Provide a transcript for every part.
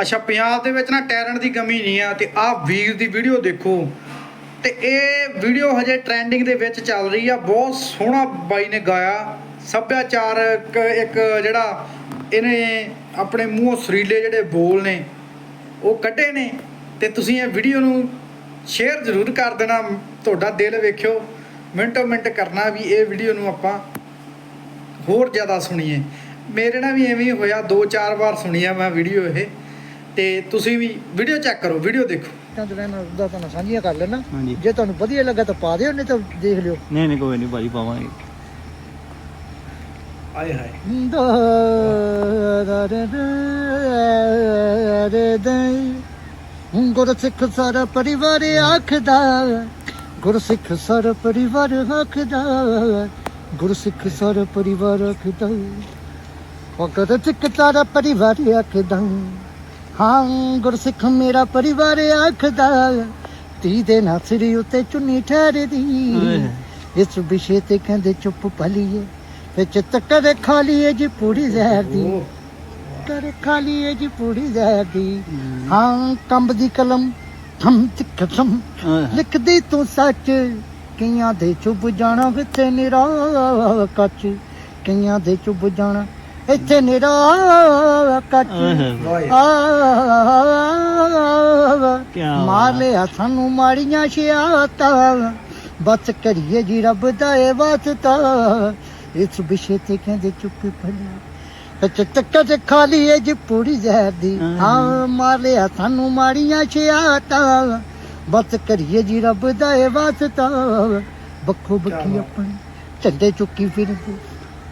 ਅੱਛਾ, ਪੰਜਾਬ ਦੇ ਵਿੱਚ ਨਾ ਟੈਲੈਂਟ ਦੀ ਕਮੀ ਨਹੀਂ ਆ ਤੇ ਆਹ ਵੀਰ ਦੀ ਵੀਡੀਓ ਦੇਖੋ। ਤੇ ਇਹ ਵੀਡੀਓ ਹਜੇ ਟ੍ਰੈਂਡਿੰਗ ਦੇ ਵਿੱਚ ਚੱਲ ਰਹੀ ਆ। ਬਹੁਤ ਸੋਹਣਾ ਬਾਈ ਨੇ ਗਾਇਆ। ਸੱਭਿਆਚਾਰ ਇੱਕ ਜਿਹੜਾ ਇਹਨੇ ਆਪਣੇ ਮੂੰਹੋਂ ਸਰੀਲੇ ਜਿਹੜੇ ਬੋਲ ਨੇ, ਉਹ ਕੱਢੇ ਨੇ। ਤੇ ਤੁਸੀਂ ਇਹ ਵੀਡੀਓ ਨੂੰ ਸ਼ੇਅਰ ਜ਼ਰੂਰ ਕਰ ਦੇਣਾ। ਤੁਹਾਡਾ ਦਿਲ ਵੇਖਿਓ। ਮਿੰਟੋ ਮਿੰਟ ਕਰਨਾ ਵੀ ਇਹ ਵੀਡੀਓ ਨੂੰ ਆਪਾਂ ਹੋਰ ਜ਼ਿਆਦਾ ਸੁਣੀਏ। ਮੇਰੇ ਨਾਲ ਵੀ ਐਵੇਂ ਹੋਇਆ। ਦੋ ਚਾਰ ਵਾਰ ਸੁਣੀ ਆ ਮੈਂ ਵੀਡੀਓ ਇਹ। ਤੇ ਤੁਸੀਂ ਵੀ ਵੀਡੀਓ ਚੈੱਕ ਕਰੋ ਵੀਡੀਓ ਦੇਖੋ। ਤਾਂ ਜਿਹੜਾ ਮੈਂ ਉਹਦਾ ਤੁਹਾਨੂੰ ਸਾਂਝੀਆਂ ਕਰ ਲੈਣਾ ਹਾਂਜੀ। ਜੇ ਤੁਹਾਨੂੰ ਵਧੀਆ ਲੱਗਾ ਤਾਂ ਪਾ ਦਿਓ ਨਹੀਂ ਤਾਂ ਦੇਖ ਲਿਓ। ਨਹੀਂ ਨਹੀਂ ਕੋਈ ਨਹੀਂ ਭਾਜੀ ਪਾਵਾਂਗੇ। ਆਏ ਹਾਏ। ਗੁਰਸਿੱਖ ਸਾਰਾ ਪਰਿਵਾਰ ਆਖਦਾ ਗੁਰਸਿੱਖ ਸਾਰਾ ਪਰਿਵਾਰ ਆਖਦਾ ਗੁਰਸਿੱਖ ਸਾਰਾ ਪਰਿਵਾਰ ਆਖਦਾ ਉਹ ਗੁਰਸਿੱਖ ਸਾਰਾ ਪਰਿਵਾਰ ਆਖਦਾ ਹਾਂ ਗੁਰਸਿੱਖ ਮੇਰਾ ਪਰਿਵਾਰ ਆਖਦਾ ਤੀ ਦੇ ਨਾਸਰੀ ਉਤੇ ਚੁੰਨੀ ਠਹਿਰਦੀ ਇਸ ਵਿਸ਼ੇ ਤੇ ਕਹਿੰਦੇ ਚੁੱਪ ਪਲੀਏ ਵਿੱਚ ਤੱਕਰ ਖਾ ਲਈਏ ਜੀ ਪੂਰੀ ਜ਼ਹਿਰ ਦੀ। ਕਰ ਖਾ ਲਈਏ ਜੀ ਪੂਰੀ ਜ਼ਹਿਰ ਦੀ। ਹਾਂ। ਕੰਬ ਦੀ ਕਲਮ ਥਮ ਤਿੱਖ ਥਮ ਲਿਖਦੀ ਤੂੰ ਸੱਚ। ਕਈਆਂ ਦੇ ਚੁੱਭ ਜਾਣਾ ਇੱਥੇ ਨਿਰਾ ਕੱਚ ਕਈਆਂ ਦੇ ਚੁੱਭ ਜਾਣਾ ਇੱਥੇ ਨਿਰਾ ਕੱਚ ਵਾਏ ਆ ਮਾਰ ਲਿਆ ਸਾਨੂੰ ਮਾੜੀਆਂ ਸ਼ਿਆਤਾਂ। ਬਸ ਕਰੀਏ ਜੀ ਰੱਬ ਦਾ ਇਹ ਵਾਸਤਾ। ਇਸ ਵਿਸ਼ੇ ਤੇ ਕਹਿੰਦੇ ਚੁੱਪ ਅੱਛਾ ਤੱਕਾ ਤੇ ਖਾ ਲਈਏ ਜੀ ਪੂਰੀ ਜ਼ਹਿਰ ਦੀ। ਹਾਂ। ਮਾਰ ਲਿਆ ਸਾਨੂੰ ਮਾੜੀਆਂ ਸ਼ਿਆਤਾਂ। ਬਸ ਕਰੀਏ ਜੀ ਰੱਬ ਦਾ ਇਹ ਵਾਸਤਾ। ਬੱਖੋ ਬੱਖੀ। ਆਪਣੀ ਝੰਡੇ ਚੁੱਕੀ ਫਿਰਦੇ।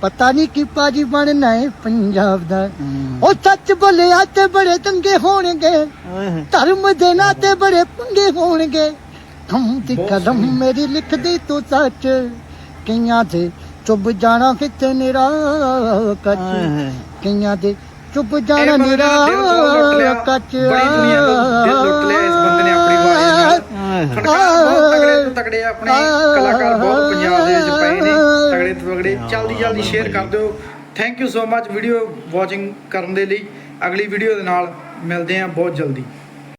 ਪਤਾ ਨਹੀਂ ਕੀ ਪਾਜੀ ਬਣਨਾ ਹੈ ਪੰਜਾਬ ਦਾ। ਉਹ ਸੱਚ ਬੋਲਿਆ ਤੇ ਬੜੇ ਦੰਗੇ ਹੋਣਗੇ। ਧਰਮ ਦੇ ਨਾਤੇ ਬੜੇ ਪੰਗੇ ਹੋਣਗੇ। ਥੰਮ ਦੀ ਕਲਮ। ਮੇਰੀ ਲਿਖਦੀ ਤੂੰ ਸੱਚ। ਕਈਆਂ ਦੇ ਚੁੱਪ ਜਾਣਾ ਕਿਤੇ ਨਿਰਾ ਕੱਚ। ਕਈਆਂ ਦੇ ਚੁੱਪ ਜਾਣਾ ਨੇ ਨਿਰਾ। ਕੱਚ। ਬੜੀ ਦੁਨੀਆ ਦਾ ਦਿਲ ਲੁੱਟ ਲਿਆ ਇਸ ਬੰਦੇ ਨੇ ਆਪਣੀ ਆਵਾਜ਼ ਨਾਲ। ਤਗੜੇ ਤੋਂ ਆਪਣੇ ਕਲਾਕਾਰ ਬਹੁਤ ਪੰਜਾਬ ਦੇ ਨੇ ਤਗੜੇ ਜਲਦੀ ਜਲਦੀ ਸ਼ੇਅਰ ਕਰ ਦਿਓ। Thank you so much video watching ਕਰਨ ਦੇ ਲਈ। ਅਗਲੀ ਵੀਡੀਓ ਦੇ ਨਾਲ ਮਿਲਦੇ ਹਾਂ ਬਹੁਤ ਜਲਦੀ।